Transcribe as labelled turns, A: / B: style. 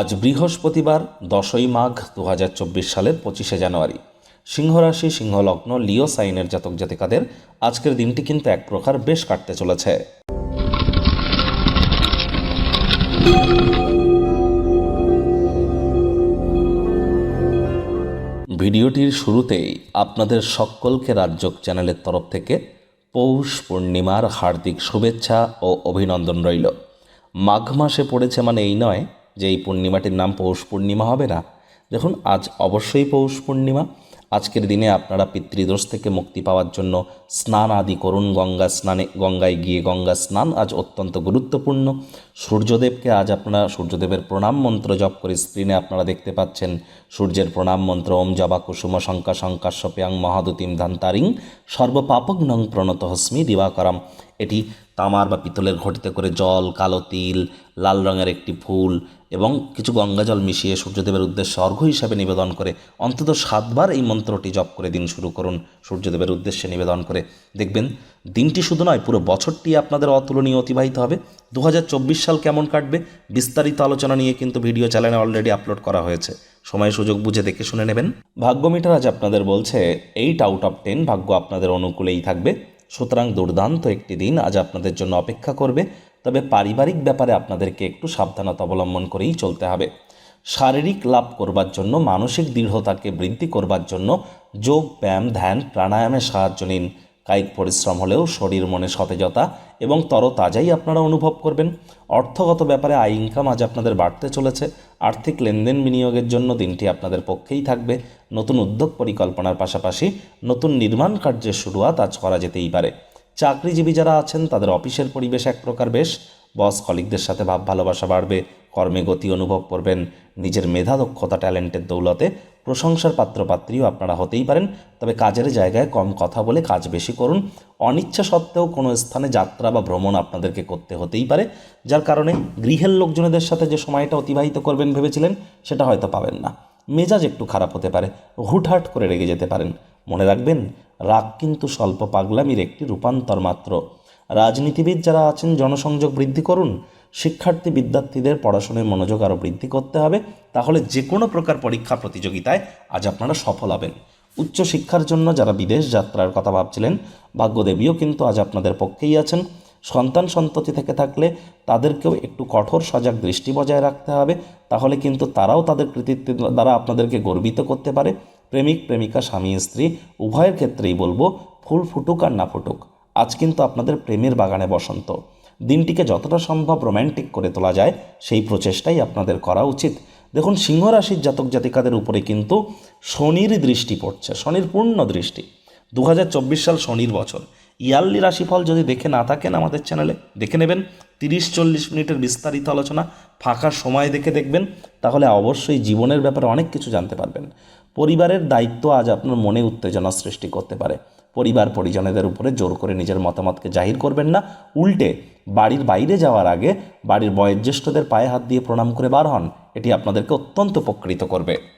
A: আজ বৃহস্পতিবার, দশই মাঘ দু হাজার চব্বিশ সালের পঁচিশে জানুয়ারি। সিংহরাশি, সিংহলগ্ন, লিও সাইনের জাতক জাতিকাদের আজকের দিনটি কিন্তু এক প্রকার বেশ কাটতে চলেছে। ভিডিওটির শুরুতেই আপনাদের সকলকে রাজ্যক চ্যানেলের তরফ থেকে পৌষ পূর্ণিমার হার্দিক শুভেচ্ছা ও অভিনন্দন রইল। মাঘ মাসে পড়েছে মানে এই নয় যে এই পূর্ণিমাটির নাম পৌষ পূর্ণিমা হবে না। দেখুন, আজ অবশ্যই পৌষ পূর্ণিমা। আজকের দিনে আপনারা পিতৃদোষ থেকে মুক্তি পাওয়ার জন্য স্নান আদি করুন। গঙ্গা স্নানে, গঙ্গায় গিয়ে গঙ্গা স্নান আজ অত্যন্ত গুরুত্বপূর্ণ। সূর্যদেবকে আজ আপনারা সূর্যদেবের প্রণাম মন্ত্র জপ করে স্ক্রিনে আপনারা দেখতে পাচ্ছেন। সূর্যের প্রণাম মন্ত্র, ওম জবা কুসুম শঙ্কা শঙ্কা শঙ্কাশ্যপ্যাং মহাদুতিম ধান্তারিং সর্বপাপগ্নং প্রণত হস্মি দিবাকরম। এটি তামার বা পিতলের ঘটিতে করে জল, কালো তিল, লাল রঙের একটি ফুল এবং কিছু গঙ্গা জল মিশিয়ে সূর্যদেবের উদ্দেশ্যে অর্ঘ্য হিসাবে নিবেদন করে অন্তত সাতবার এই মন্ত্রটি জপ করে দিন শুরু করুন। সূর্যদেবের উদ্দেশ্যে নিবেদন করে। দেখবেন, দিনটি শুধু নয়, পুরো বছরটি আপনাদের অতুলনীয় অতিবাহিত হবে। দু হাজার চব্বিশ সাল কেমন কাটবে, বিস্তারিত আলোচনা নিয়ে কিন্তু ভিডিও চ্যানেলে অলরেডি আপলোড করা হয়েছে। সময় সুযোগ বুঝে দেখে শুনে নেবেন। ভাগ্য মিটার আজ আপনাদের বলছে এইট আউট অফ টেন ভাগ্য আপনাদের অনুকূলেই থাকবে। সুতরাং দুর্দান্ত একটি দিন আজ আপনাদের জন্য অপেক্ষা করবে, তবে পারিবারিক ব্যাপারে আপনাদেরকে একটু সাবধানতা অবলম্বন করেই চলতে হবে। শারীরিক লাভ করবার জন্য, মানসিক দৃঢ়তাকে বৃদ্ধি করবার জন্য যোগ, ব্যায়াম, ধ্যান, প্রাণায়ামের সাহায্য নিন। কায়িক পরিশ্রম হলেও শরীর, মনে সতেজতা এবং তরতাজাই আপনারা অনুভব করবেন। অর্থগত ব্যাপারে আয় ইনকাম আজ আপনাদের বাড়তে চলেছে। আর্থিক লেনদেন বিনিয়োগের জন্য দিনটি আপনাদের পক্ষেই থাকবে। নতুন উদ্যোগ পরিকল্পনার পাশাপাশি নতুন নির্মাণ কার্যের শুরুয়াত আজ করা যেতেই পারে। চাকরিজীবী যারা আছেন, তাদের অফিসের পরিবেশ এক প্রকার বেশ বস কলিকদের সাথে ভাব ভালোবাসা বাড়বে, কর্মে গতি অনুভব করবেন, নিজের মেধা, দক্ষতা, ট্যালেন্টের দৌলতে প্রশংসার পাত্রপাত্রীও আপনারা হতেই পারেন। তবে কাজের জায়গায় কম কথা বলে কাজ বেশি করুন। অনিচ্ছা সত্ত্বেও কোনো স্থানে যাত্রা বা ভ্রমণ আপনাদেরকে করতে হতেই পারে, যার কারণে গৃহের লোকজনেদের সাথে যে সময়টা অতিবাহিত করবেন ভেবেছিলেন, সেটা হয়তো পাবেন না। মেজাজ একটু খারাপ হতে পারে, হুটহাট করে রেগে যেতে পারেন। মনে রাখবেন, রাগ কিন্তু স্বল্প পাগলামির একটি রূপান্তর মাত্র। রাজনীতিবিদ যারা আছেন, জনসংযোগ বৃদ্ধি করুন, শিক্ষার্থী, বিদ্যার্থীদের পড়াশোনায় মনোযোগ আরও বৃদ্ধি করতে হবে। তাহলে যে কোনো প্রকার পরীক্ষা প্রতিযোগিতায় আজ আপনারা সফল হবেন। উচ্চশিক্ষার জন্য যারা বিদেশ যাত্রার কথা ভাবছিলেন, ভাগ্যদেবীও কিন্তু আজ আপনাদের পক্ষেই আছেন। সন্তান সন্ততি থেকে থাকলে তাদেরকেও একটু কঠোর, সজাগ দৃষ্টি বজায় রাখতে হবে। তাহলে কিন্তু তারাও তাদের কৃতিত্ব দ্বারা আপনাদেরকে গর্বিত করতে পারে। প্রেমিক, প্রেমিকা, স্বামী, স্ত্রী, উভয়ের ক্ষেত্রেই বলব, ফুল ফুটুক আর না ফুটুক। আজ কিন্তু আপনাদের প্রেমের বাগানে বসন্ত। দিনটিকে যতটা সম্ভব রোম্যান্টিক করে তোলা যায়, সেই প্রচেষ্টাই আপনাদের করা উচিত। দেখুন সিংহ রাশির জাতক জাতিকাদের উপরে কিন্তু শনির দৃষ্টি পড়ছে, শনির পূর্ণ দৃষ্টি। দু হাজার চব্বিশ সাল শনির বছর। ইয়ারলি রাশিফল যদি দেখে না থাকেন আমাদের চ্যানেলে, দেখে নেবেন। তিরিশ চল্লিশ মিনিটের বিস্তারিত আলোচনা, ফাঁকা সময় দেখে দেখবেন। তাহলে অবশ্যই জীবনের ব্যাপারে অনেক কিছু জানতে পারবেন। পরিবারের দায়িত্ব আজ আপনার মনে উত্তেজনা সৃষ্টি করতে পারে। পরিবার পরিজনেদের উপরে জোর করে নিজের মতামতকে জাহির করবেন না। উল্টে বাড়ির বাইরে যাওয়ার আগে বাড়ির বয়োজ্যেষ্ঠদের পায়ে হাত দিয়ে প্রণাম করে বার হন। এটি আপনাদেরকে অত্যন্ত উপকৃত করবে।